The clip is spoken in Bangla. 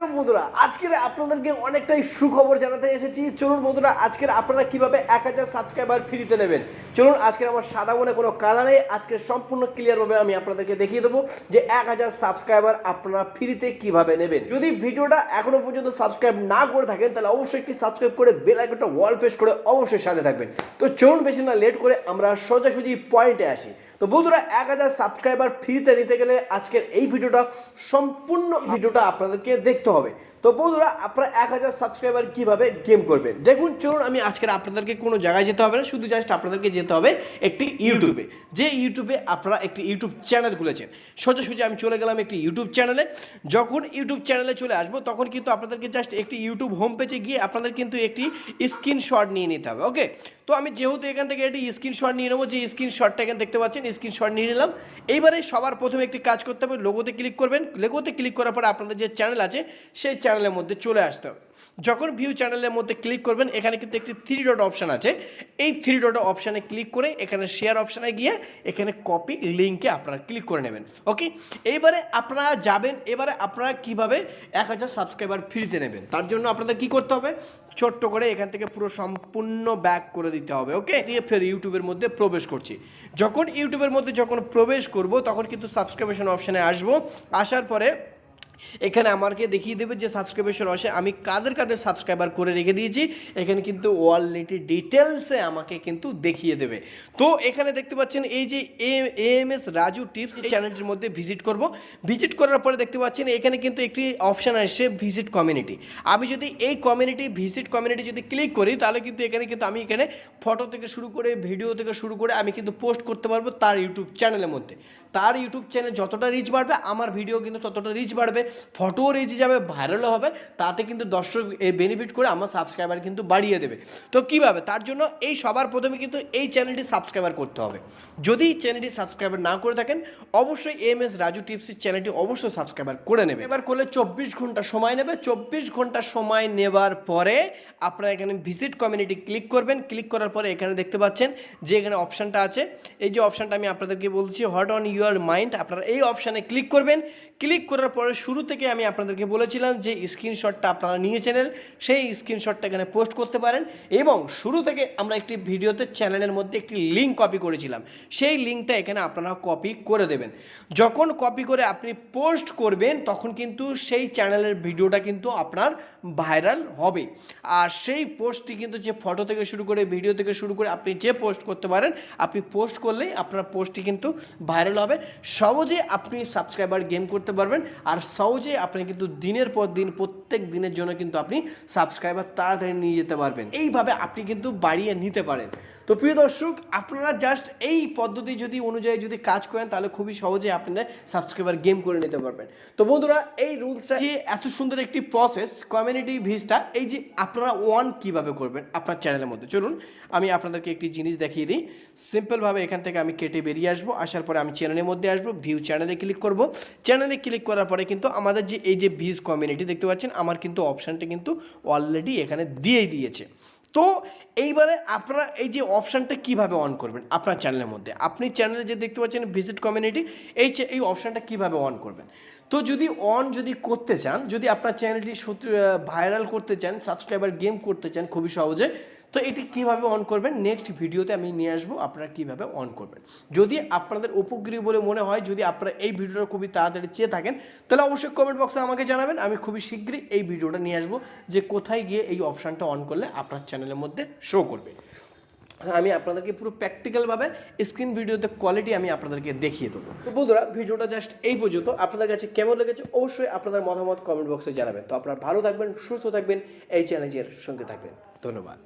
বন্ধুরা, আজকের আপনাদেরকে অনেকটাই সুখবর জানাতে এসেছি। চলুন বন্ধুরা, আজকের আপনারা কীভাবে এক হাজার সাবস্ক্রাইবার ফ্রিতে নেবেন? চলুন, আজকের আমার সাদা মনে কোনো কাদা নেই। আজকে সম্পূর্ণ ক্লিয়ারভাবে আমি আপনাদেরকে দেখিয়ে দেবো যে এক হাজার সাবস্ক্রাইবার আপনারা ফ্রিতে কীভাবে নেবেন। যদি ভিডিওটা এখনও পর্যন্ত সাবস্ক্রাইব না করে থাকেন, তাহলে অবশ্যই একটি সাবস্ক্রাইব করে বেল আইকনটা ওয়াল প্রেস করে অবশ্যই সাথে থাকবেন। তো চলুন, বেশি না লেট করে আমরা সোজাসুজি পয়েন্টে আসি। তো বন্ধুরা, এক হাজার সাবস্ক্রাইবার ফ্রিতে নিতে গেলে আজকের এই ভিডিওটা, সম্পূর্ণ ভিডিওটা আপনাদেরকে দেখতে হবে। তো বন্ধুরা, আপনারা এক হাজার সাবস্ক্রাইবার কীভাবে গেম করবেন? দেখুন, চলুন, আমি আজকের আপনাদেরকে কোনো জায়গায় যেতে হবে না, শুধু জাস্ট আপনাদেরকে যেতে হবে একটি ইউটিউবে যে ইউটিউবে আপনারা একটি ইউটিউব চ্যানেল খুলেছেন। সোজাসুজি আমি চলে গেলাম একটি ইউটিউব চ্যানেলে যখন ইউটিউব চ্যানেলে চলে আসব, তখন কিন্তু আপনাদেরকে জাস্ট একটি ইউটিউব হোম পেজে গিয়ে আপনাদের কিন্তু একটি স্ক্রিনশট নিয়ে নিতে হবে ওকে তো আমি যেহেতু এখান থেকে একটি স্ক্রিনশট নিয়ে নেব, যে স্ক্রিনশটটা এখানে দেখতে পাচ্ছেন স্ক্রিনশট নিয়ে নিলাম। এইবারে সবার প্রথমে একটি কাজ করতে হবে লোগোতে ক্লিক করবেন। লোগোতে ক্লিক করার পরে আপনাদের যে চ্যানেল আছে, সেই চ্যানেলের মধ্যে চলে আসতে হবে। যখন ভিউ চ্যানেলের মধ্যে ক্লিক করবেন, এখানে কিন্তু একটি থ্রি ডট অপশান আছে। এই থ্রি ডট অপশানে ক্লিক করে এখানে শেয়ার অপশানে গিয়ে এখানে কপি লিঙ্কে আপনারা ক্লিক করে নেবেন। ওকে এইবারে আপনারা যাবেন, এবারে আপনারা কীভাবে এক হাজার সাবস্ক্রাইবার ফ্রিতে নেবেন? তার জন্য আপনাদের কি করতে হবে? ছোট্ট করে এখান থেকে পুরো সম্পূর্ণ ব্যাক করে দিতে হবে ওকে নিয়ে ফের ইউটিউবের মধ্যে প্রবেশ করছি। যখন ইউটিউবের মধ্যে যখন প্রবেশ করব, তখন কিন্তু সাবস্ক্রিপশন অপশানে আসব। আসার পরে এখানে আমাকে দেখিয়ে দেবে যে সাবস্ক্রিপশন আসে। আমি কাদের কাদের সাবস্ক্রাইবার করে রেখে দিয়েছি, এখানে কিন্তু অলরেডি ডিটেলসে আমাকে কিন্তু দেখিয়ে দেবে। তো এখানে দেখতে পাচ্ছেন, এই যে এম এস রাজু টিপস এই চ্যানেলটির মধ্যে ভিজিট করব। ভিজিট করার পরে দেখতে পাচ্ছেন, এখানে কিন্তু একটি অপশান আসে ভিজিট কমিউনিটি আমি যদি এই কমিউনিটি ভিজিট কমিউনিটি যদি ক্লিক করি, তাহলে কিন্তু এখানে কিন্তু আমি এখানে ফটো থেকে শুরু করে ভিডিও থেকে শুরু করে আমি কিন্তু পোস্ট করতে পারব তার ইউটিউব চ্যানেলের মধ্যে। তার ইউটিউব চ্যানেল যতটা রিচ বাড়বে, আমার ভিডিও কিন্তু ততটা রিচ বাড়বে। ফটোও রিচ যাবে ভাইরালও হবে, তাতে কিন্তু দর্শক বেনিফিট করে আমার সাবস্ক্রাইবার কিন্তু বাড়িয়ে দেবে। তো কীভাবে? তার জন্য এই সবার প্রথমে কিন্তু এই চ্যানেলটি সাবস্ক্রাইবার করতে হবে। যদি চ্যানেলটি সাবস্ক্রাইবার না করে থাকেন, অবশ্যই এম এস রাজু টিপসের চ্যানেলটি অবশ্যই সাবস্ক্রাইবার করে নেবে এবার করলে চব্বিশ ঘণ্টা সময় নেবে। চব্বিশ ঘণ্টা সময় নেবার পরে আপনারা এখানে ভিজিট কমিউনিটি ক্লিক করবেন। ক্লিক করার পরে এখানে দেখতে পাচ্ছেন যে এখানে অপশানটা আছে। এই যে অপশানটা আমি আপনাদেরকে বলছি হট অন ইউর মাইন্ড আপনারা এই অপশানে ক্লিক করবেন। ক্লিক করার পরে শুরু থেকে আমি আপনাদেরকে বলেছিলাম যে স্ক্রিনশটটা আপনারা নিয়েছিলেন সেই স্ক্রিনশটটা এখানে পোস্ট করতে পারেন এবং শুরু থেকে আমরা একটি ভিডিওতে চ্যানেলের মধ্যে একটি লিঙ্ক কপি করেছিলাম। সেই লিঙ্কটা এখানে আপনারা কপি করে দেবেন। যখন কপি করে আপনি পোস্ট করবেন, তখন কিন্তু সেই চ্যানেলের ভিডিওটা কিন্তু আপনার ভাইরাল হবে। আর সেই পোস্টটি কিন্তু যে ফটো থেকে শুরু করে ভিডিও থেকে শুরু করে আপনি যে পোস্ট করতে পারেন, আপনি পোস্ট করলেই আপনার পোস্টটি কিন্তু ভাইরাল হবে। সহজে আপনি সাবস্ক্রাইবার গেম করতে পারবেন। আর সহজে আপনি কিন্তু দিনের পর দিন, প্রত্যেক দিনের জন্য কিন্তু আপনি সাবস্ক্রাইবার তাড়াতাড়ি নিয়ে যেতে পারবেন। এইভাবে আপনি কিন্তু বাড়িয়ে নিতে পারেন। তো প্রিয় দর্শক, আপনারা জাস্ট এই পদ্ধতি যদি অনুযায়ী যদি কাজ করেন, তাহলে খুবই সহজে আপনারা সাবস্ক্রাইবার গেম করে নিতে পারবেন। তো বন্ধুরা, এই রুলসটা যে এত সুন্দর একটি প্রসেস কমিউনিটি ভিজটা এই যে আপনারা ওয়ান কীভাবে করবেন, আপনার চ্যানেলের মধ্যে। চলুন, আমি আপনাদেরকে একটি জিনিস দেখিয়ে দিই। সিম্পলভাবে এখান থেকে আমি কেটে বেরিয়ে আসব। আসার পরে আমি চ্যানেলের মধ্যে আসব ভিউ চ্যানেলে ক্লিক করব। চ্যানেলে ক্লিক করার পরে কিন্তু আমাদের যে, এই যে ভিজ কমিউনিটি দেখতে পাচ্ছেন, আমার কিন্তু অপশানটা কিন্তু অলরেডি এখানে দিয়েই দিয়েছে। তো এইবারে আপনারা এই যে অপশানটা কীভাবে অন করবেন আপনার চ্যানেলের মধ্যে? আপনি চ্যানেলে যে দেখতে পাচ্ছেন ভিজিট কমিউনিটি এই এই অপশানটা কীভাবে অন করবেন? তো যদি অন যদি করতে চান, যদি আপনার চ্যানেলটি সত্যি ভাইরাল করতে চান সাবস্ক্রাইবার গেম করতে চান, খুবই সহজে তো এটি কীভাবে অন করবেন? নেক্সট ভিডিওতে আমি নিয়ে আসব আপনারা কীভাবে অন করবেন। যদি আপনাদের উপকারী বলে মনে হয়, যদি আপনারা এই ভিডিওটা খুবই তাড়াতাড়ি চেয়ে থাকেন, তাহলে অবশ্যই কমেন্ট বক্সে আমাকে জানাবেন। আমি খুবই শীঘ্রই এই ভিডিওটা নিয়ে আসব যে কোথায় গিয়ে এই অপশানটা অন করলে আপনার চ্যানেলের মধ্যে শো করবে। আমি আপনাদেরকে পুরো প্র্যাকটিক্যালভাবে স্ক্রিন ভিডিওতে কোয়ালিটি আমি আপনাদেরকে দেখিয়ে দেবো। তো বন্ধুরা, ভিডিওটা জাস্ট এই পর্যন্ত। আপনাদের কাছে কেমন লেগেছে অবশ্যই আপনাদের মতামত কমেন্ট বক্সে জানাবেন। তো আপনারা ভালো থাকবেন, সুস্থ থাকবেন, এই চ্যালেঞ্জের সঙ্গে থাকবেন। ধন্যবাদ।